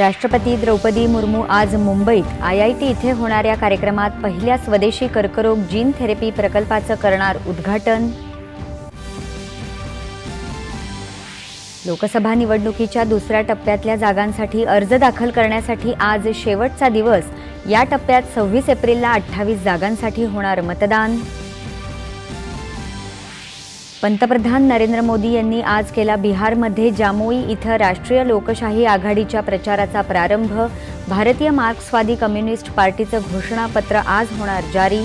राष्ट्रपती द्रौपदी मुर्मू आज मुंबईत आय आय टी इथे होणाऱ्या कार्यक्रमात पहिल्या स्वदेशी कर्करोग जीन थेरपी प्रकल्पाचं करणार उद्घाटन. लोकसभा निवडणुकीच्या दुसऱ्या टप्प्यातल्या जागांसाठी अर्ज दाखल करण्यासाठी आज शेवटचा दिवस. या टप्प्यात सव्वीस एप्रिलला अठ्ठावीस जागांसाठी होणार मतदान. पंतप्रधान नरेंद्र मोदी यांनी आज केला बिहारमध्ये जामोई इथं राष्ट्रीय लोकशाही आघाडीच्या प्रचाराचा प्रारंभ. भारतीय मार्क्सवादी कम्युनिस्ट पार्टीचं घोषणापत्र आज होणार जारी.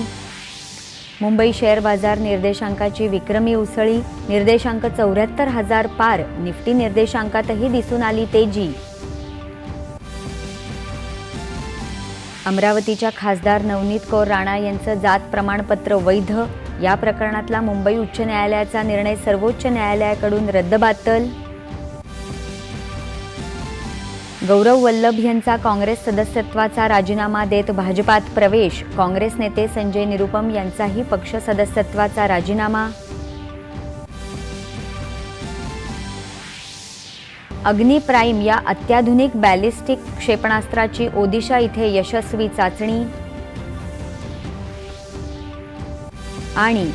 मुंबई शेअर बाजार निर्देशांकाची विक्रमी उसळी. निर्देशांक चौऱ्याहत्तर हजार पार. निफ्टी निर्देशांकातही दिसून आली तेजी. अमरावतीच्या खासदार नवनीत कौर राणा यांचं जात प्रमाणपत्र वैध. या प्रकरणातला मुंबई उच्च न्यायालयाचा निर्णय सर्वोच्च न्यायालयाकडून रद्दबातल. गौरव वल्लभ यांचा काँग्रेस सदस्यत्वाचा राजीनामा देत भाजपात प्रवेश. काँग्रेस नेते संजय निरुपम यांचाही पक्ष सदस्यत्वाचा राजीनामा. अग्नी प्राईम या अत्याधुनिक बॅलिस्टिक क्षेपणास्त्राची ओदिशा इथे यशस्वी चाचणी. आणि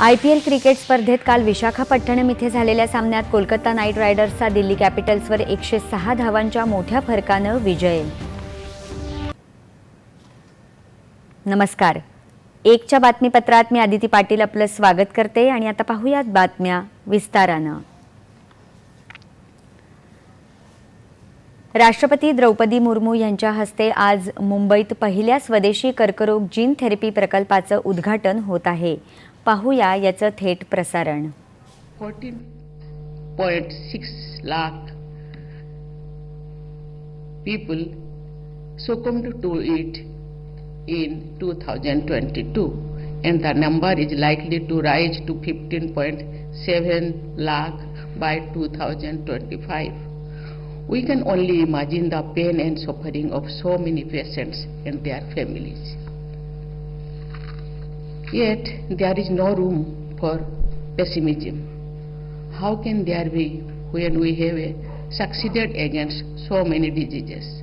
आय पी एल क्रिकेट स्पर्धेत काल विशाखापट्टणम इथे झालेल्या सामन्यात कोलकाता नाईट रायडर्सचा दिल्ली कॅपिटल्सवर एकशे सहा धावांच्या मोठ्या फरकानं विजय. नमस्कार. एकच्या बातमीपत्रात मी आदिती पाटील आपलं स्वागत करते आणि आता पाहूयात बातम्या विस्तारानं. राष्ट्रपती द्रौपदी मुर्मू यांच्या हस्ते आज मुंबईत पहिल्या स्वदेशी कर्करोग जीन थेरपी प्रकल्पाचं उद्घाटन होत आहे पाहूया याचं थेट प्रसारण 14.6 lakh people succumbed to it in 2022 and the number is likely to rise to 15.7 lakh by 2025. We can only imagine the pain and suffering of so many patients and their families. Yet there is no room for pessimism. How can there be when we have succeeded against so many diseases?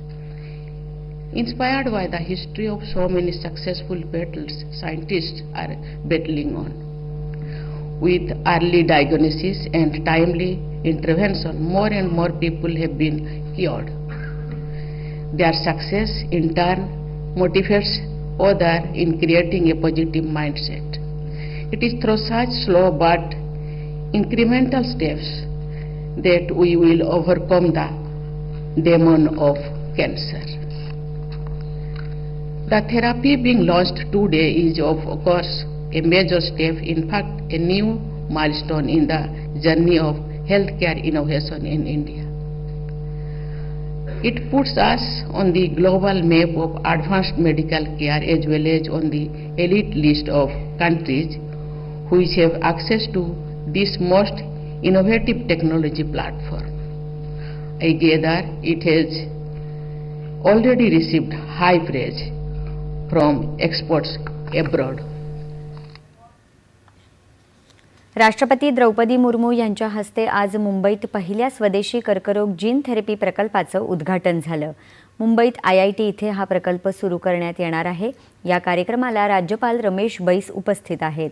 Inspired by the history of so many successful battles scientists are battling on. With early diagnosis and timely intervention, more and more people have been cured. Their success in turn motivates others in creating a positive mindset. It is through such slow but incremental steps that we will overcome the demon of cancer. The therapy being launched today is, of course, a major step, in fact, a new milestone in the journey of healthcare innovation in India. It puts us on the global map of advanced medical care as well as on the elite list of countries which have access to this most innovative technology platform. I gather it has already received high praise from experts abroad. राष्ट्रपती द्रौपदी मुर्मू यांच्या हस्ते आज मुंबईत पहिल्या स्वदेशी कर्करोग gene therapy प्रकल्पाचं उद्घाटन झालं. मुंबईत आय आय टी इथे हा प्रकल्प सुरू करण्यात येणार आहे. या कार्यक्रमाला राज्यपाल रमेश बैस उपस्थित आहेत.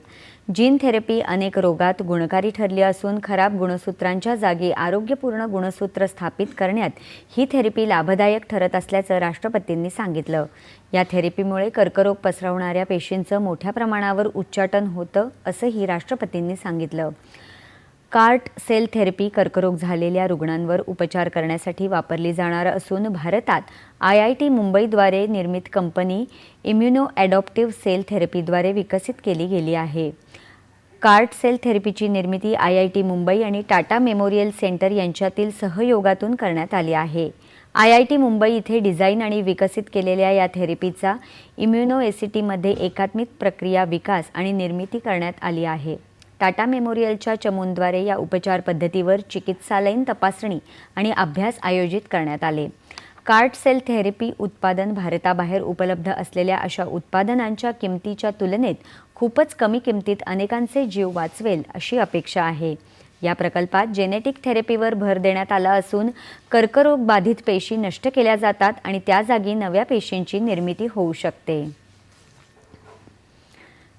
जीन थेरपी अनेक रोगात गुणकारी ठरली असून खराब गुणसूत्रांच्या जागी आरोग्यपूर्ण गुणसूत्र स्थापित करण्यात ही थेरपी लाभदायक ठरत असल्याचं राष्ट्रपतींनी सांगितलं. या थेरपीमुळे कर्करोग पसरवणाऱ्या पेशींचं मोठ्या प्रमाणावर उच्चाटन होतं असंही राष्ट्रपतींनी सांगितलं. कार्ट सेल थेरपी कर्करोग झालेल्या रुग्णांवर उपचार करण्यासाठी वापरली जाणार असून भारतात आय आय टी मुंबईद्वारे निर्मित कंपनी इम्युनो ॲडॉप्टिव्ह सेल थेरपीद्वारे विकसित केली गेली आहे. कार्ट सेल थेरपीची निर्मिती आय आय टी मुंबई आणि टाटा मेमोरियल सेंटर यांच्यातील सहयोगातून करण्यात आली आहे. आय आय टी मुंबई इथे डिझाईन आणि विकसित केलेल्या या थेरपीचा इम्युनो एसिटीमध्ये एकात्मिक प्रक्रिया विकास आणि निर्मिती करण्यात आली आहे. टाटा मेमोरियलच्या चमूंद्वारे या उपचार पद्धतीवर चिकित्सालयीन तपासणी आणि अभ्यास आयोजित करण्यात आले. कार्ट सेल थेरपी उत्पादन भारताबाहेर उपलब्ध असलेल्या अशा उत्पादनांच्या किमतीच्या तुलनेत खूपच कमी किमतीत अनेकांचे जीव वाचवेल अशी अपेक्षा आहे. या प्रकल्पात जेनेटिक थेरपीवर भर देण्यात आला असून कर्करोग बाधित पेशी नष्ट केल्या जातात आणि त्या जागी नव्या पेशींची निर्मिती होऊ शकते.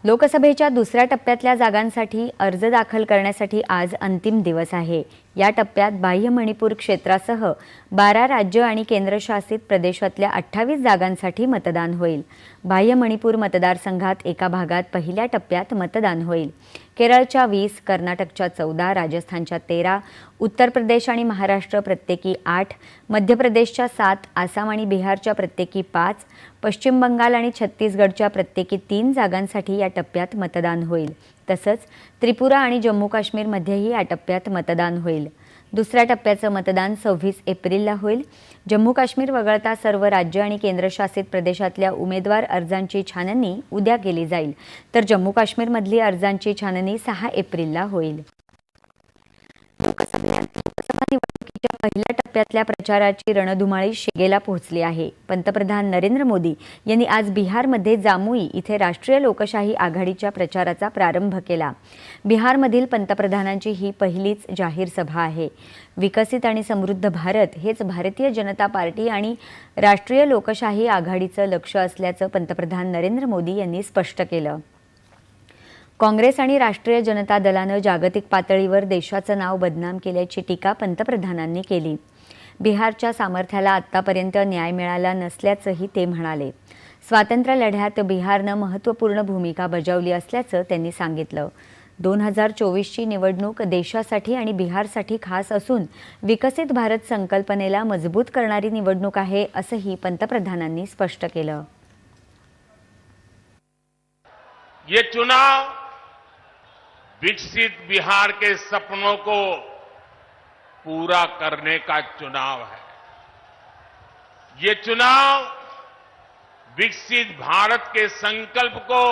लोकसभेच्या दुसऱ्या टप्प्यातल्या जागांसाठी अर्ज दाखल करण्यासाठी आज अंतिम दिवस आहे. या टप्प्यात बाह्य मणिपूर क्षेत्रासह बारा राज्य आणि केंद्रशासित प्रदेशातल्या अठ्ठावीस जागांसाठी मतदान होईल. बाह्य मणिपूर मतदारसंघात एका भागात पहिल्या टप्प्यात मतदान होईल. केरळच्या वीस कर्नाटकच्या चौदा राजस्थानच्या तेरा उत्तर प्रदेश आणि महाराष्ट्र प्रत्येकी आठ मध्य प्रदेशच्या सात आसाम आणि बिहारच्या प्रत्येकी पाच पश्चिम बंगाल आणि छत्तीसगडच्या प्रत्येकी तीन जागांसाठी या टप्प्यात मतदान होईल. तसंच त्रिपुरा आणि जम्मू काश्मीरमध्येही या टप्प्यात मतदान होईल. दुसऱ्या टप्प्याचं मतदान सव्वीस एप्रिलला होईल. जम्मू काश्मीर वगळता सर्व राज्य आणि केंद्रशासित प्रदेशातल्या उमेदवार अर्जांची छाननी उद्या केली जाईल. तर जम्मू काश्मीरमधली अर्जांची छाननी सहा एप्रिलला होईल. च्या पहिल्या टप्प्यातल्या प्रचाराची रणधुमाळी शिगेला पोहोचली आहे. पंतप्रधान नरेंद्र मोदी यांनी आज बिहारमध्ये जामुई इथे राष्ट्रीय लोकशाही आघाडीच्या प्रचाराचा प्रारंभ केला. बिहारमधील पंतप्रधानांची ही पहिलीच जाहीर सभा आहे. विकसित आणि समृद्ध भारत हेच भारतीय जनता पार्टी आणि राष्ट्रीय लोकशाही आघाडीचं लक्ष असल्याचं पंतप्रधान नरेंद्र मोदी यांनी स्पष्ट केलं. काँग्रेस आणि राष्ट्रीय जनता दलानं जागतिक पातळीवर देशाचं नाव बदनाम केल्याची टीका पंतप्रधानांनी केली. बिहारच्या सामर्थ्याला आत्तापर्यंत न्याय मिळाला नसल्याचंही ते म्हणाले. स्वातंत्र्य लढ्यात बिहारनं महत्त्वपूर्ण भूमिका बजावली असल्याचं त्यांनी सांगितलं. दोन हजार चोवीसची निवडणूक देशासाठी आणि बिहारसाठी खास असून विकसित भारत संकल्पनेला मजबूत करणारी निवडणूक आहे असंही पंतप्रधानांनी स्पष्ट केलं. ये चुनाव विकसित बिहार के सपनों को पूरा करने का चुनाव है। ये चुनाव विकसित भारत के संकल्प को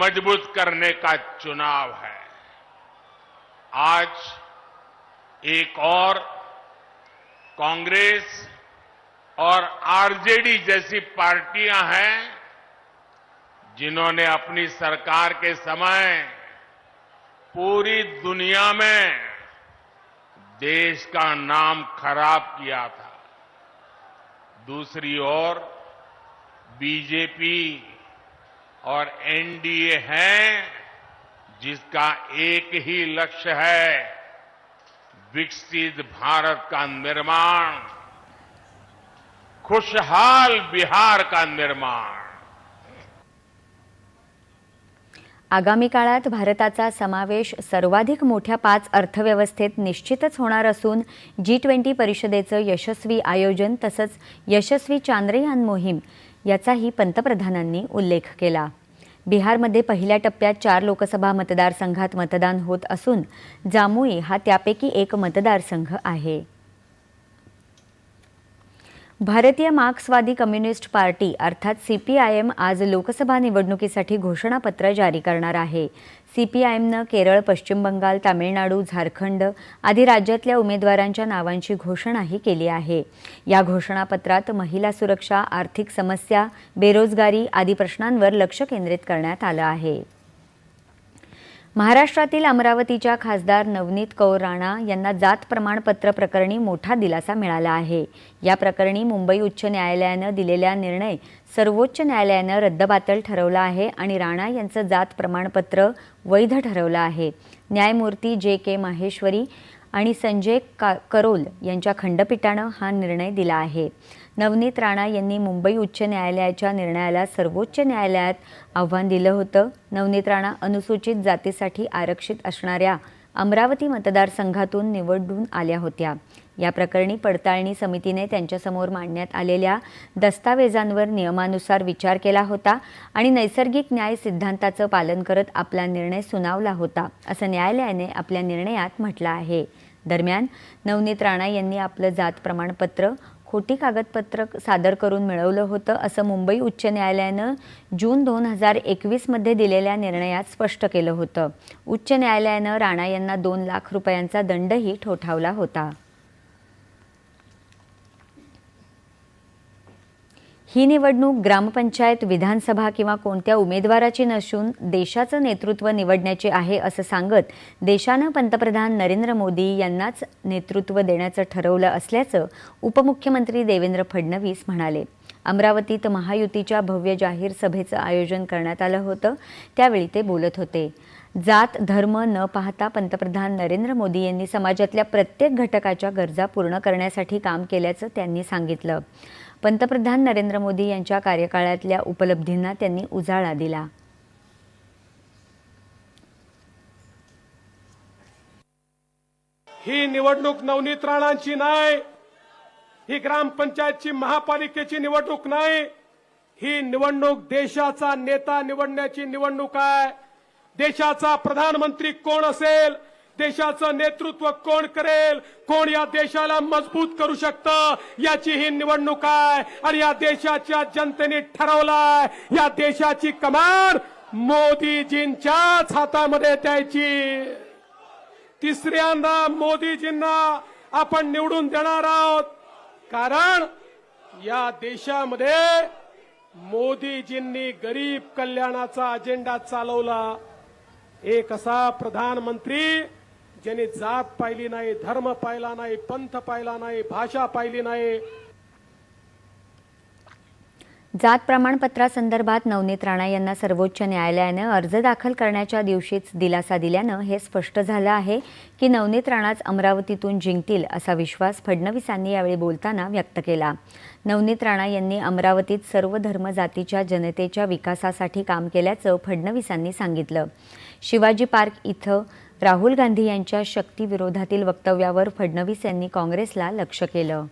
मज़बूत करने का चुनाव है। आज एक और कांग्रेस और आरजेडी जैसी पार्टियाँ हैं जिन्होंने अपनी सरकार के समय पूरी दुनिया में देश का नाम खराब किया था। दूसरी ओर बीजेपी और एनडीए है, जिसका एक ही लक्ष्य है विकसित भारत का निर्माण, खुशहाल बिहार का निर्माण। आगामी काळात भारताचा समावेश सर्वाधिक मोठ्या पाच अर्थव्यवस्थेत निश्चितच होणार असून जी ट्वेंटी परिषदेचं यशस्वी आयोजन तसंच यशस्वी चांद्रयान मोहीम याचाही पंतप्रधानांनी उल्लेख केला. बिहारमध्ये पहिल्या टप्प्यात चार लोकसभा मतदारसंघात मतदान होत असून जामुई हा त्यापैकी एक मतदारसंघ आहे. भारतीय मार्क्सवादी कम्युनिस्ट पार्टी अर्थात सी पी आय एम आज लोकसभा निवडणुकीसाठी घोषणापत्र जारी करणार आहे. सी पी आय एमनं केरळ पश्चिम बंगाल तामिळनाडू झारखंड आदी राज्यातल्या उमेदवारांच्या नावांची घोषणाही केली आहे. या घोषणापत्रात महिला सुरक्षा आर्थिक समस्या बेरोजगारी आदी प्रश्नांवर लक्ष केंद्रित करण्यात आलं आहे. महाराष्ट्रातील अमरावतीच्या खासदार नवनीत कौर राणा यांना जात प्रमाणपत्र प्रकरणी मोठा दिलासा मिळाला आहे. या प्रकरणी मुंबई उच्च न्यायालयानं दिलेला निर्णय सर्वोच्च न्यायालयानं रद्दबातल ठरवला आहे आणि राणा यांचं जात प्रमाणपत्र वैध ठरवलं आहे. न्यायमूर्ती जे के माहेश्वरी आणि संजय का करोल यांच्या खंडपीठानं हा निर्णय दिला आहे. नवनीत राणा यांनी मुंबई उच्च न्यायालयाच्या निर्णयाला सर्वोच्च न्यायालयात आव्हान दिलं होतं. नवनीत राणा अनुसूचित जातीसाठी आरक्षित असणाऱ्या अमरावती मतदारसंघातून निवडून आल्या होत्या. या प्रकरणी पडताळणी समितीने त्यांच्यासमोर मांडण्यात आलेल्या दस्तावेजांवर नियमानुसार विचार केला होता आणि नैसर्गिक न्याय सिद्धांताचं पालन करत आपला निर्णय सुनावला होता असं न्यायालयाने आपल्या निर्णयात म्हटलं आहे. दरम्यान नवनीत राणा यांनी आपलं जात प्रमाणपत्र खोटी कागदपत्र सादर करून मिळवलं होतं असं मुंबई उच्च न्यायालयानं जून दोन हजार एकवीसमध्ये दिलेल्या निर्णयात स्पष्ट केलं होतं. उच्च न्यायालयानं राणा यांना दोन लाख रुपयांचा दंडही ठोठावला होता. ही निवडणूक ग्रामपंचायत विधानसभा किंवा कोणत्या उमेदवाराची नसून देशाचं नेतृत्व निवडण्याची आहे असं सांगत देशानं पंतप्रधान नरेंद्र मोदी यांनाच नेतृत्व देण्याचं ठरवलं असल्याचं उपमुख्यमंत्री देवेंद्र फडणवीस म्हणाले. अमरावतीत महायुतीच्या भव्य जाहीर सभेचं आयोजन करण्यात आलं होतं. त्यावेळी ते बोलत होते. जात धर्म न पाहता पंतप्रधान नरेंद्र मोदी यांनी समाजातल्या प्रत्येक घटकाच्या गरजा पूर्ण करण्यासाठी काम केल्याचं त्यांनी सांगितलं. पंतप्रधान नरेंद्र मोदी यांच्या कार्यकाळातल्या उपलब्धींना त्यांनी उजाळा दिला. ही निवडणूक नवनीत राणांची नाही. ही ग्रामपंचायतची महापालिकेची निवडणूक नाही. ही निवडणूक देशाचा नेता निवडण्याची निवडणूक आहे. देशाचा प्रधानमंत्री कोण असेल? देशाचं नेतृत्व कोण करेल? कोण या देशाला मजबूत करू शकतं? याची ही निवडणूक आहे आणि या देशाच्या जनतेने ठरवलाय. या देशाची कमान मोदीजींच्याच हातामध्ये द्यायची. तिसऱ्यांदा मोदीजींना आपण निवडून देणार आहोत. कारण या देशामध्ये मोदीजींनी गरीब कल्याणाचा अजेंडा चालवला. एक असा प्रधानमंत्री ज्याने जात पाहिली नाही धर्म पाहिला नाही पंथ पाहिला नाही भाषा पाहिली नाही. जात प्रमाणपत्रासंदर्भात नवनीत राणा यांना सर्वोच्च न्यायालयानं अर्ज दाखल करण्याच्या दिवशीच दिलासा दिल्यानं हे स्पष्ट झालं आहे की नवनीत राणाच अमरावतीतून जिंकतील असा विश्वास फडणवीसांनी यावेळी बोलताना व्यक्त केला. नवनीत राणा यांनी अमरावतीत सर्व धर्म जातीच्या जनतेच्या विकासासाठी काम केल्याचं फडणवीसांनी सांगितलं. शिवाजी पार्क इथं राहुल गांधी यांच्या शक्तीविरोधातील वक्तव्यावर फडणवीस यांनी काँग्रेसला लक्ष केलं.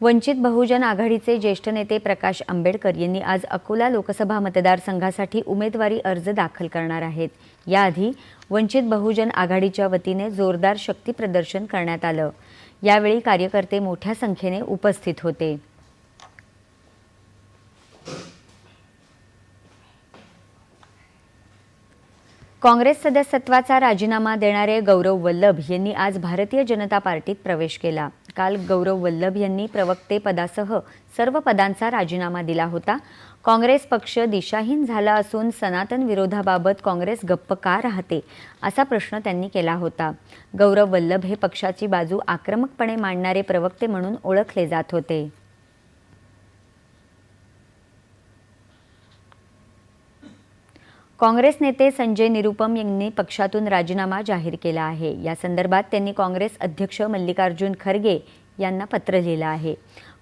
वंचित बहुजन आघाडीचे ज्येष्ठ नेते प्रकाश आंबेडकर यांनी आज अकोला लोकसभा मतदारसंघासाठी उमेदवारी अर्ज दाखल करणार आहेत. याआधी वंचित बहुजन आघाडीच्या वतीने जोरदार शक्ती प्रदर्शन करण्यात आलं. यावेळी कार्यकर्ते मोठ्या संख्येने उपस्थित होते. काँग्रेस सदस्यत्वाचा राजीनामा देणारे गौरव वल्लभ यांनी आज भारतीय जनता पार्टीत प्रवेश केला. काल गौरव वल्लभ यांनी प्रवक्ते पदासह सर्व पदांचा राजीनामा दिला होता. काँग्रेस पक्ष दिशाहीन झाला असून सनातन विरोधाबाबत काँग्रेस गप्प का राहते असा प्रश्न त्यांनी केला होता. गौरव वल्लभ हे पक्षाची बाजू आक्रमकपणे मांडणारे प्रवक्ते म्हणून ओळखले जात होते. काँग्रेस नेते संजय निरुपम यांनी पक्षातून राजीनामा जाहीर केला आहे. या संदर्भात त्यांनी काँग्रेस अध्यक्ष मल्लिकार्जुन खरगे यांना पत्र लिहिलं आहे.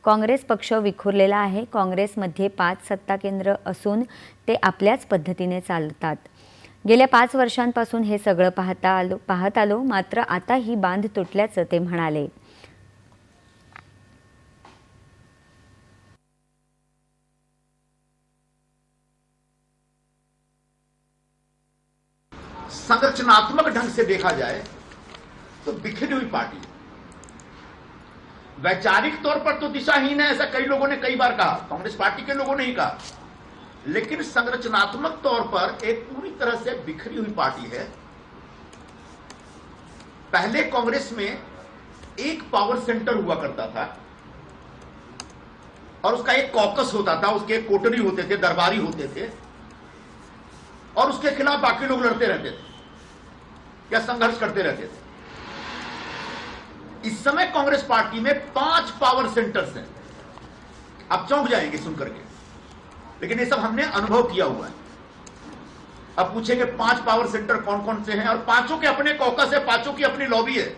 काँग्रेस पक्ष विखुरलेला आहे. काँग्रेसमध्ये पाच सत्ता केंद्र असून ते आपल्याच पद्धतीने चालतात. गेल्या पाच वर्षांपासून हे सगळं पाहता आलो पाहत आलो. मात्र आता ही बांध तुटल्याचं ते म्हणाले. से देखा जाए तो बिखरी हुई पार्टी। वैचारिक तौर पर तो दिशाहीन है, ऐसा कई लोगों ने कई बार कहा। कांग्रेस पार्टी के लोगों ने ही कहा। लेकिन संरचनात्मक तौर पर एक पूरी तरह से बिखरी हुई पार्टी है। पहले कांग्रेस में एक पावर सेंटर हुआ करता था, और उसका एक कॉकस होता था, उसके कोटरी होते थे, दरबारी होते थे, और उसके खिलाफ बाकी लोग लड़ते रहते थे। या संघर्ष करते रहते थे। इस समय कांग्रेस पार्टी में पाँच पावर सेंटर्स हैं। आप चौंक जाएँगे सुनकर के लेकिन ये सब हमने अनुभव किया हुआ है। अब पूछेंगे पाँच पावर सेंटर कौन कौन से हैं? और पाँचों के अपने कॉकस है, पाँचों की अपनी लॉबी है।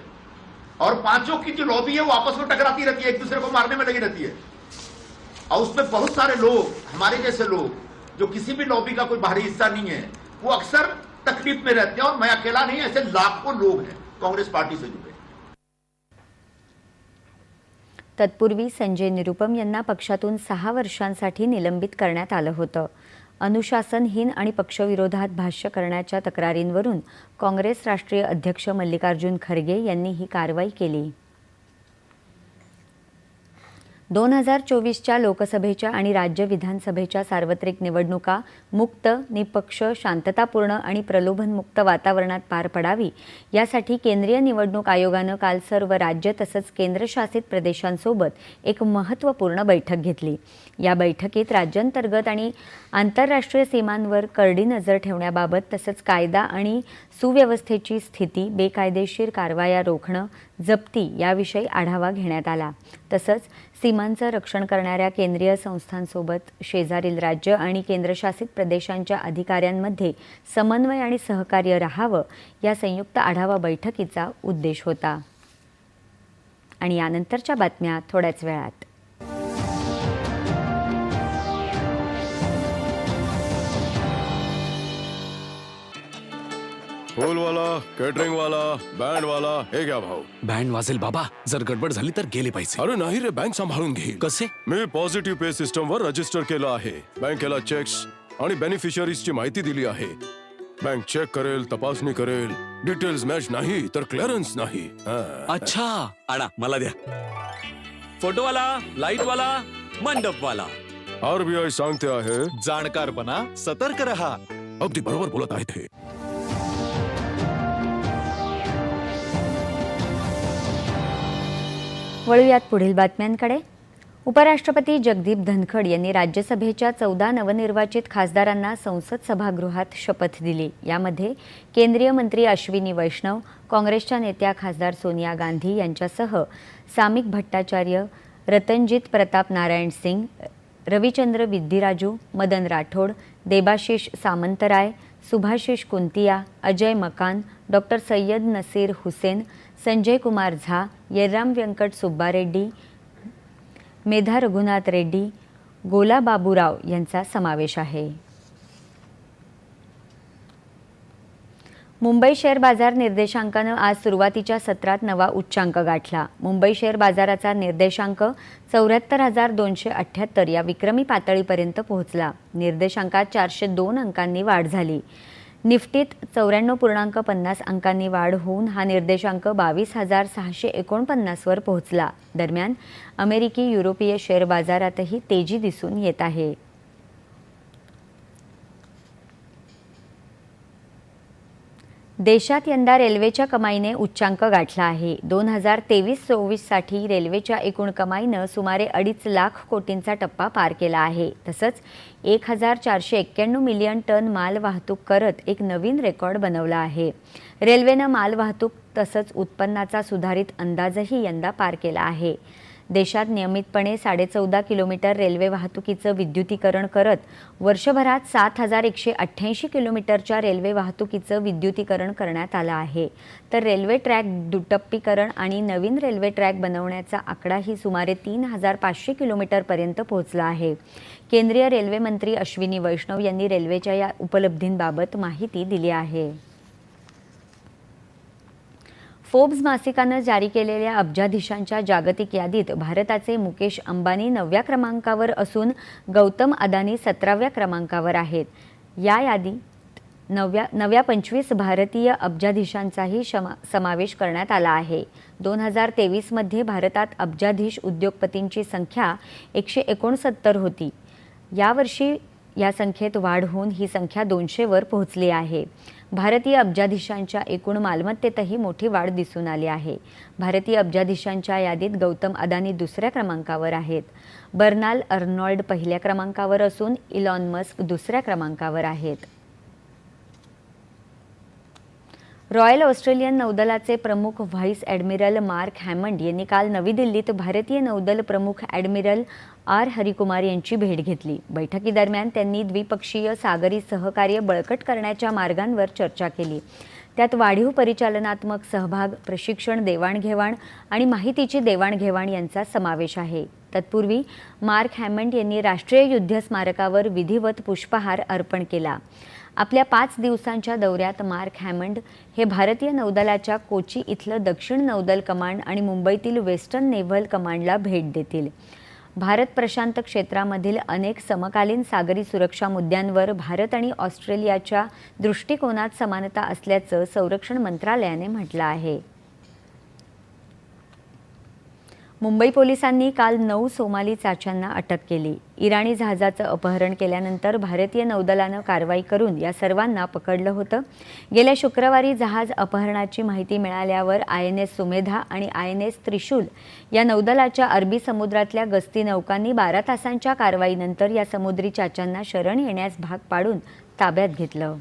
और पाँचों की जो लॉबी है, वो आपस में टकराती रहती है, एक दूसरे को मारने में लगी रहती है। और उसमें बहुत सारे लोग, हमारे जैसे लोग, जो किसी भी लॉबी का कोई बाहरी हिस्सा नहीं है, वो अक्सर तकलीफ में रहते हैं और मैं अकेला नहीं ऐसे लाखों लोग हैं कांग्रेस पार्टी से जुड़े। तत्पूर्वी संजय निरुपम यांना पक्षातून सहा वर्षांसाठी निलंबित करण्यात आलं होतं. अनुशासनहीन आणि पक्षविरोधात भाष्य करण्याच्या तक्रारींवरून काँग्रेस राष्ट्रीय अध्यक्ष मल्लिकार्जुन खरगे यांनी ही कारवाई केली. दोन हजार चोवीसच्या लोकसभेच्या आणि राज्य विधानसभेच्या सार्वत्रिक निवडणुका मुक्त निपक्ष शांततापूर्ण आणि प्रलोभनमुक्त वातावरणात पार पडावी. यासाठी केंद्रीय निवडणूक आयोगानं काल सर्व राज्य तसंच केंद्रशासित प्रदेशांसोबत एक महत्त्वपूर्ण बैठक घेतली. या बैठकीत राज्यांतर्गत आणि आंतरराष्ट्रीय सीमांवर करडी नजर ठेवण्याबाबत तसंच कायदा आणि सुव्यवस्थेची स्थिती बेकायदेशीर कारवाया रोखणं जप्ती याविषयी आढावा घेण्यात आला. तसंच सीमांचं रक्षण करणाऱ्या केंद्रीय संस्थांसोबत शेजारील राज्य आणि केंद्रशासित प्रदेशांच्या अधिकाऱ्यांमध्ये समन्वय आणि सहकार्य राहावं या संयुक्त आढावा बैठकीचा उद्देश होता. आणि यानंतरच्या बातम्या थोड्याच वेळात. फूल वाला केटरिंग वाला बँड वाला हे घ्या भाऊ. बँड वाजेल बाबा. जर गडबड झाली तर गेले पैसे. अरे नाही रे बँक सांभाळून घेईल. कसे? मी पॉझिटिव्ह पे सिस्टम वर रजिस्टर केलं आहे. बँकेला चेक्स आणि बेनिफिशरीजची माहिती दिली आहे. बँक चेक करेल तपासणी करेल. डिटेल्स मॅच नाही तर क्लिअरन्स नाही. हा. अच्छा. आणा मला द्या. फोटोवाला लाइट वाला मंडप वाला आरबीआय सांगते आहे. जाणकारपणा सतर्क रहा. अगदी बरोबर बोलत आहेत हे. वळूयात पुढील बातम्यांकडे. उपराष्ट्रपती जगदीप धनखड यांनी राज्यसभेच्या चौदा नवनिर्वाचित खासदारांना संसद सभागृहात शपथ दिली. यामध्ये केंद्रीय मंत्री अश्विनी वैष्णव काँग्रेसच्या नेत्या खासदार सोनिया गांधी यांच्यासह सामिक भट्टाचार्य रतनजित प्रताप नारायण सिंग रविचंद्र विद्धिराजू मदन राठोड देबाशिष सामंतराय सुभाशिष कुंतिया अजय मकान डॉक्टर सय्यद नसीर हुसेन संजय कुमार झा येर्राम व्यंकट सुब्बारेड्डी मेधा रघुनाथ रेड्डी गोला बाबूराव यांचा समावेश आहे. मुंबई शेअर बाजार निर्देशांकानं आज सुरुवातीच्या सत्रात नवा उच्चांक गाठला. मुंबई शेअर बाजाराचा निर्देशांक चौऱ्याहत्तर हजार दोनशे अठ्ठ्याहत्तर या विक्रमी पातळीपर्यंत पोहोचला. निर्देशांकात चारशे दोन अंकांनी वाढ झाली. निफ्टीत चौऱ्याण्णव पूर्णांक पन्नास अंकांनी वाढ होऊन हा निर्देशांक बावीस हजार सहाशे एकोणपन्नासवर पोहोचला. दरम्यान अमेरिकी युरोपीय शेअर बाजारातही तेजी दिसून येत आहे. देशात यंदा रेल्वेच्या कमाईने उच्चांक गाठला आहे. दोन हजार तेवीस चोवीससाठी रेल्वेच्या एकूण कमाईनं सुमारे अडीच लाख कोटींचा टप्पा पार केला आहे. तसंच एक हजार चारशे एक्क्याण्णव मिलियन टन माल वाहतूक करत एक नवीन रेकॉर्ड बनवला आहे. रेल्वेनं माल वाहतूक तसंच उत्पन्नाचा सुधारित अंदाजही यंदा पार केला आहे. देशात नियमितपणे साडेचौदा किलोमीटर रेल्वे वाहतुकीचं विद्युतीकरण करत वर्षभरात सात हजार एकशे अठ्ठ्याऐंशी किलोमीटरच्या रेल्वे वाहतुकीचं विद्युतीकरण करण्यात आलं आहे. तर रेल्वे ट्रॅक दुटप्पीकरण आणि नवीन रेल्वे ट्रॅक बनवण्याचा आकडाही सुमारे तीन हजार पाचशे किलोमीटरपर्यंत पोहोचला आहे. केंद्रीय रेल्वे मंत्री अश्विनी वैष्णव यांनी रेल्वेच्या या उपलब्धींबाबत माहिती दिली आहे. फोर्ब्स मासिकानं जारी केलेल्या अब्जाधीशांच्या जागतिक यादीत भारताचे मुकेश अंबानी नवव्या क्रमांकावर असून गौतम अदानी सतराव्या क्रमांकावर आहेत. या यादी नव्या नव्या पंचवीस भारतीय अब्जाधीशांचाही शमा समावेश करण्यात आला आहे. दोन हजार तेवीसमध्ये भारतात अब्जाधीश उद्योगपतींची संख्या एकशे एकोणसत्तर होती. यावर्षी या संख्येत वाढ होऊन ही संख्या दोनशेवर पोहोचली आहे. भारतीय अब्जाधीशांच्या एकूण मालमत्तेतही मोठी वाढ दिसून आली आहे. भारतीय अब्जाधीशांच्या यादीत गौतम अदानी दुसऱ्या क्रमांकावर आहेत. बर्नाल अर्नॉल्ड पहिल्या क्रमांकावर असून इलॉन मस्क दुसऱ्या क्रमांकावर आहेत. रॉयल ऑस्ट्रेलियन नौदलाचे प्रमुख व्हाईस ॲडमिरल मार्क हॅमंड यांनी काल नवी दिल्लीत भारतीय नौदल प्रमुख ॲडमिरल आर. हरिकुमार यांची भेट घेतली. बैठकीदरम्यान त्यांनी द्विपक्षीय सागरी सहकार्य बळकट करण्याच्या मार्गांवर चर्चा केली. त्यात वाढीव परिचालनात्मक सहभाग प्रशिक्षण देवाणघेवाण आणि माहितीची देवाणघेवाण यांचा समावेश आहे. तत्पूर्वी मार्क हॅमंड यांनी राष्ट्रीय युद्ध स्मारकावर विधिवत पुष्पहार अर्पण केला. आपल्या पाच दिवसांच्या दौऱ्यात मार्क हॅमंड हे भारतीय नौदलाच्या कोची इथलं दक्षिण नौदल कमांड आणि मुंबईतील वेस्टर्न नेव्हल कमांडला भेट देतील. भारत प्रशांत क्षेत्रामधील अनेक समकालीन सागरी सुरक्षा मुद्द्यांवर भारत आणि ऑस्ट्रेलियाच्या दृष्टिकोनात समानता असल्याचं संरक्षण मंत्रालयाने म्हटलं आहे. मुंबई पोलिसांनी काल नऊ सोमाली चाच्यांना अटक केली. इराणी जहाजाचं अपहरण केल्यानंतर भारतीय नौदलानं कारवाई करून या सर्वांना पकडलं होतं. गेल्या शुक्रवारी जहाज अपहरणाची माहिती मिळाल्यावर आय एन एस सुमेधा आणि आय एन एस त्रिशूल या नौदलाच्या अरबी समुद्रातल्या गस्ती नौकांनी बारा तासांच्या कारवाईनंतर या समुद्री चाच्यांना शरण येण्यास भाग पाडून ताब्यात घेतलं.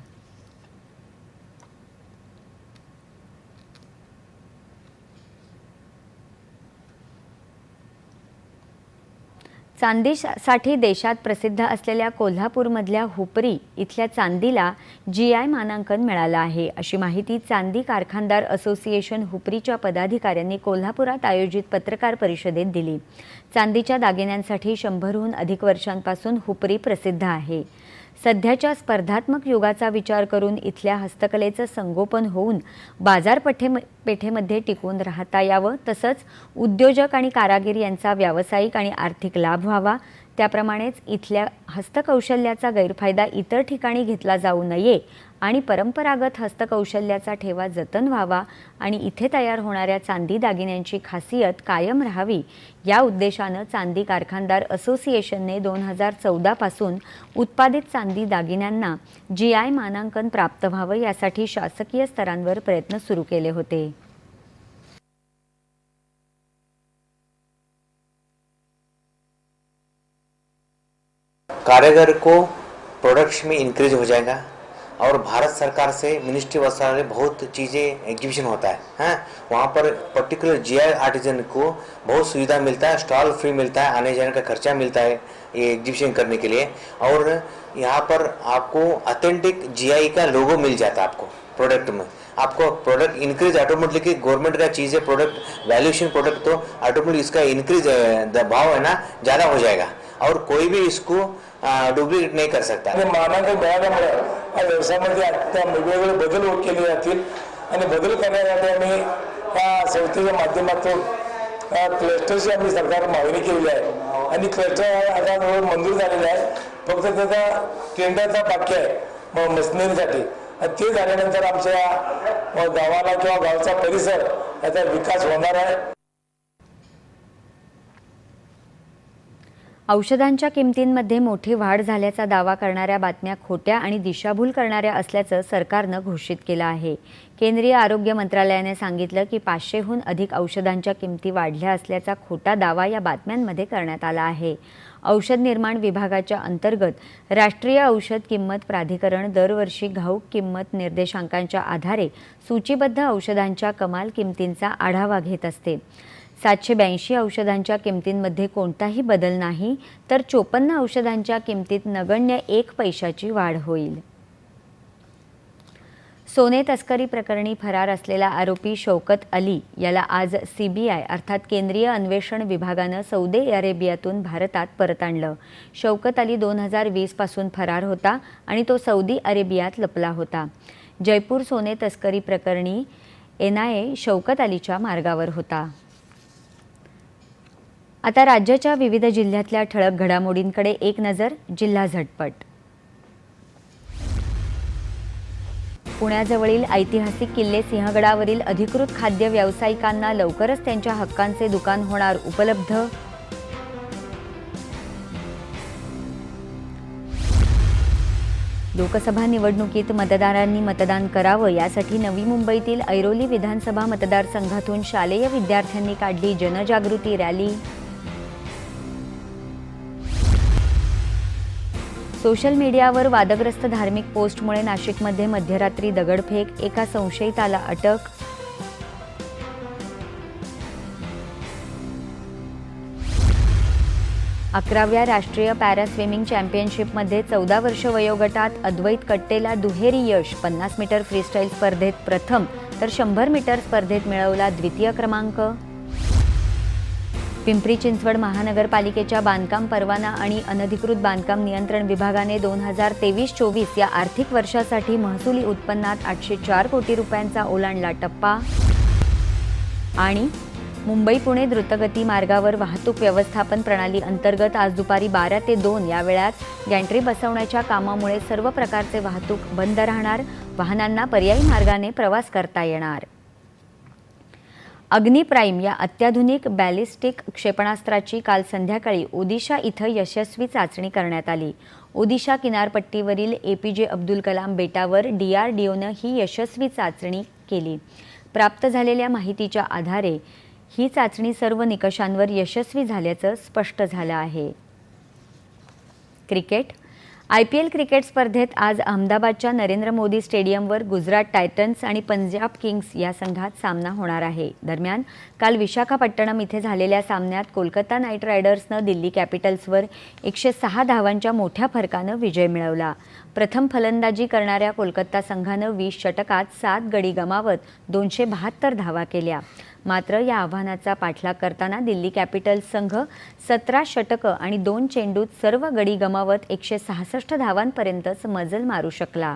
चांदीसाठी देशात प्रसिद्ध असलेल्या कोल्हापूरमधल्या हुपरी इथल्या चांदीला जी आय मानांकन मिळालं आहे. अशी माहिती चांदी कारखानदार असोसिएशन हुपरीच्या पदाधिकाऱ्यांनी कोल्हापुरात आयोजित पत्रकार परिषदेत दिली. चांदीच्या दागिन्यांसाठी शंभरहून अधिक वर्षांपासून हुपरी प्रसिद्ध आहे. सध्याच्या स्पर्धात्मक युगाचा विचार करून इथल्या हस्तकलेचं संगोपन होऊन बाजारपेठे पेठेमध्ये टिकून राहता यावं तसंच उद्योजक आणि कारागीर यांचा व्यावसायिक आणि आर्थिक लाभ व्हावा त्याप्रमाणेच इथल्या हस्तकौशल्याचा गैरफायदा इतर ठिकाणी घेतला जाऊ नये आणि परंपरागत हस्तकौशल्याचा ठेवा जतन व्हावा आणि इथे तयार होणाऱ्या चांदी दागिन्यांची खासियत कायम राहावी या उद्देशानं चांदी कारखानदार असोसिएशनने दोन हजार चौदापासून उत्पादित चांदी दागिन्यांना जी आय मानांकन प्राप्त व्हावं यासाठी शासकीय स्तरांवर प्रयत्न सुरू केले होते. कारीगर को प्रोडक्ट्स में इंक्रीज हो जाएगा और भारत सरकार से मिनिस्ट्री वसाले बहुत चीज़ें एग्जीबिशन होता है, हैं? वहाँ पर पर्टिकुलर जीआई आर्टिजन को बहुत सुविधा मिलता है स्टॉल फ्री मिलता है, आने जाने का खर्चा मिलता है ये एग्जीबिशन करने के लिए और यहाँ पर आपको ऑथेंटिक जीआई का लोगो मिल जाता है आपको प्रोडक्ट में। आपको प्रोडक्ट इंक्रीज ऑटोमेटिकली गवर्नमेंट का चीज़ है प्रोडक्ट वैल्यूएशन प्रोडक्ट तो ऑटोमेटिक इसका इंक्रीज भाव है ना, ज़्यादा हो जाएगा। और कोई भी इसको डुप्लिकेट नाही कर सकता आणि मानांकन मिळाल्यामुळे या व्यवसायामध्ये आता वेगवेगळे बदल केले जातील. आणि बदल करण्यासाठी आम्ही या संस्थेच्या माध्यमातून क्लस्टरची आम्ही सरकार मागणी केलेली आहे. आणि क्लस्टर आता जवळ मंजूर झालेलं आहे. फक्त त्याचा टेंडरचा बाकी आहे मग मशिनरीसाठी. आणि ते झाल्यानंतर आमच्या गावाला किंवा गावचा परिसर याचा विकास होणार आहे. औषधांच्या किमतींमध्ये मोठी वाढ झाल्याचा दावा करणाऱ्या बातम्या खोट्या आणि दिशाभूल करणाऱ्या असल्याचं सरकारनं घोषित केलं आहे. केंद्रीय आरोग्य मंत्रालयाने सांगितलं की पाचशेहून अधिक औषधांच्या किमती वाढल्या असल्याचा खोटा दावा या बातम्यांमध्ये करण्यात आला आहे. औषध निर्माण विभागाच्या अंतर्गत राष्ट्रीय औषध किंमत प्राधिकरण दरवर्षी घाऊक किंमत निर्देशांकांच्या आधारे सूचीबद्ध औषधांच्या कमाल किमतींचा आढावा घेत असते. सातशे ब्याऐंशी औषधांच्या किमतींमध्ये कोणताही बदल नाही तर चोपन्न औषधांच्या किमतीत नगण्य एक पैशाची वाढ होईल. सोने तस्करी प्रकरणी फरार असलेला आरोपी शौकत अली याला आज सीबीआय अर्थात केंद्रीय अन्वेषण विभागानं सौदी अरेबियातून भारतात परत आणलं. शौकत अली दोन हजार वीसपासून फरार होता आणि तो सौदी अरेबियात लपला होता. जयपूर सोने तस्करी प्रकरणी एनआयए शौकत अलीच्या मार्गावर होता. आता राज्याच्या विविध जिल्ह्यातल्या ठळक घडामोडींकडे एक नजर जिल्हा झटपट. पुण्याजवळील ऐतिहासिक किल्ले सिंहगडावरील अधिकृत खाद्य व्यावसायिकांना लवकरच त्यांच्या हक्कांचे दुकान होणार उपलब्ध. लोकसभा निवडणुकीत मतदारांनी मतदान करावं यासाठी नवी मुंबईतील ऐरोली विधानसभा मतदारसंघातून शालेय विद्यार्थ्यांनी काढली जनजागृती रॅली. सोशल मीडियावर वादग्रस्त धार्मिक पोस्टमुळे नाशिकमध्ये मध्यरात्री दगडफेक एका संशयिताला अटक. अकराव्या राष्ट्रीय पॅरा स्विमिंग चॅम्पियनशिपमध्ये चौदा वर्ष वयोगटात अद्वैत कट्टेला दुहेरी यश पन्नास मीटर फ्रीस्टाईल स्पर्धेत प्रथम तर शंभर मीटर स्पर्धेत मिळवला द्वितीय क्रमांक. पिंपरी चिंचवड महानगरपालिकेच्या बांधकाम परवाना आणि अनधिकृत बांधकाम नियंत्रण विभागाने दोन हजार तेवीस चोवीस या आर्थिक वर्षासाठी महसुली उत्पन्नात आठशे चार कोटी रुपयांचा ओलांडला टप्पा. आणि मुंबई पुणे द्रुतगती मार्गावर वाहतूक व्यवस्थापन प्रणाली अंतर्गत आज दुपारी बारा ते दोन या वेळात गॅन्ट्री बसवण्याच्या कामामुळे सर्व प्रकारचे वाहतूक बंद राहणार वाहनांना पर्यायी मार्गाने प्रवास करता येणार. अग्नी प्राईम या अत्याधुनिक बॅलिस्टिक क्षेपणास्त्राची काल संध्याकाळी ओदिशा इथं यशस्वी चाचणी करण्यात आली. ओदिशा किनारपट्टीवरील ए पी जे अब्दुल कलाम बेटावर डी आर डी ओनं ही यशस्वी चाचणी केली. प्राप्त झालेल्या माहितीच्या आधारे ही चाचणी सर्व निकषांवर यशस्वी झाल्याचं स्पष्ट झालं आहे. Cricket I P L cricket स्पर्धेत आज अहमदाबादच्या नरेंद्र मोदी स्टेडियमवर गुजरात टायटन्स आणि पंजाब किंग्स या संघात सामना होणार आहे. दरम्यान काल विशाखापट्टणम इथे झालेल्या सामन्यात कोलकाता नाईट रायडर्सनं दिल्ली कॅपिटल्सवर एकशे सहा धावांच्या मोठ्या फरकानं विजय मिळवला. प्रथम फलंदाजी करणाऱ्या कोलकाता संघानं वीस षटकात सात गडी गमावत दोनशे बहात्तर धावा केल्या. मात्र या आव्हानाचा पाठलाग करताना दिल्ली कॅपिटल्स संघ सतरा षटकं आणि दोन चेंडूत सर्व गडी गमावत एकशे सहासष्ट धावांपर्यंतच मजल मारू शकला.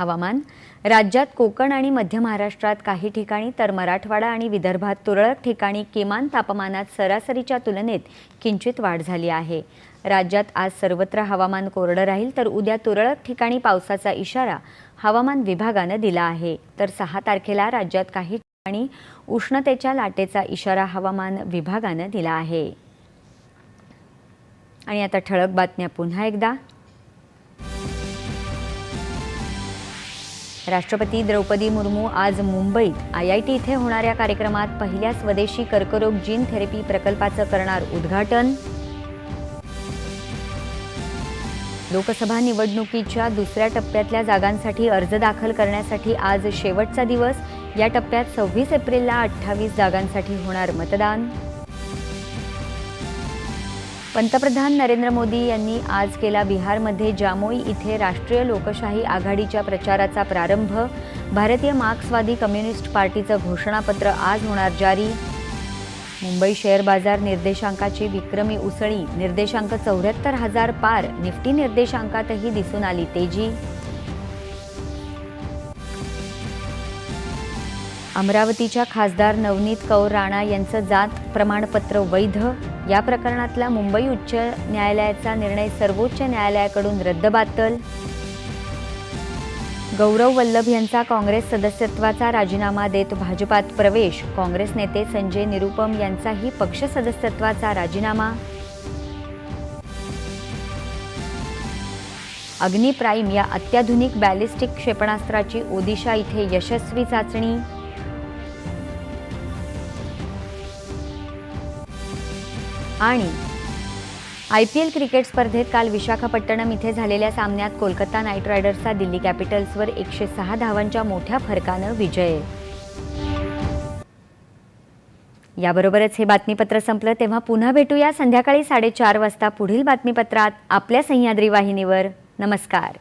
हवामान. राज्यात कोकण आणि मध्य महाराष्ट्रात काही ठिकाणी तर मराठवाडा आणि विदर्भात तुरळक ठिकाणी किमान तापमानात सरासरीच्या तुलनेत किंचित वाढ झाली आहे. राज्यात आज सर्वत्र हवामान कोरडं राहील तर उद्या तुरळक ठिकाणी पावसाचा इशारा हवामान विभागानं दिला आहे. तर सहा तारखेला राज्यात काही ठिकाणी उष्णतेच्या लाटेचा इशारा हवामान विभागानं दिला आहे. आणि आता ठळक बातम्या पुन्हा एकदा. राष्ट्रपती द्रौपदी मुर्मू आज मुंबईत आय आय टी इथे होणाऱ्या कार्यक्रमात पहिल्या स्वदेशी कर्करोग जीन थेरपी प्रकल्पाचं करणार उद्घाटन. लोकसभा निवडणुकीच्या दुसऱ्या टप्प्यातल्या जागांसाठी अर्ज दाखल करण्यासाठी आज शेवटचा दिवस. या टप्प्यात सव्वीस एप्रिलला अठ्ठावीस जागांसाठी होणार मतदान. पंतप्रधान नरेंद्र मोदी यांनी आज केला बिहारमध्ये जामोई इथे राष्ट्रीय लोकशाही आघाडीच्या प्रचाराचा प्रारंभ. भारतीय मार्क्सवादी कम्युनिस्ट पार्टीचं घोषणापत्र आज होणार जारी. मुंबई शेअर बाजार निर्देशांकाची विक्रमी उसळी. निर्देशांक चौऱ्याहत्तर हजार पार. निफ्टी निर्देशांकातही दिसून आली तेजी. अमरावतीच्या खासदार नवनीत कौर राणा यांचं जात प्रमाणपत्र वैध. या प्रकरणातला मुंबई उच्च न्यायालयाचा निर्णय सर्वोच्च न्यायालयाकडून रद्दबातल. गौरव वल्लभ यांचा काँग्रेस सदस्यत्वाचा राजीनामा देत भाजपात प्रवेश. काँग्रेस नेते संजय निरुपम यांचाही पक्ष सदस्यत्वाचा राजीनामा. अग्नी प्राईम या अत्याधुनिक बॅलिस्टिक क्षेपणास्त्राची ओदिशा इथे यशस्वी चाचणी. आणि आय पी एल क्रिकेट स्पर्धेत काल विशाखापट्टणम इथे झालेल्या सामन्यात कोलकाता नाईट रायडर्सचा दिल्ली कॅपिटल्सवर एकशे सहा धावांच्या मोठ्या फरकानं विजय. याबरोबरच हे बातमीपत्र संपलं तेव्हा पुन्हा भेटूया संध्याकाळी साडेचार वाजता पुढील बातमीपत्रात आपल्या सह्याद्री वाहिनीवर. नमस्कार.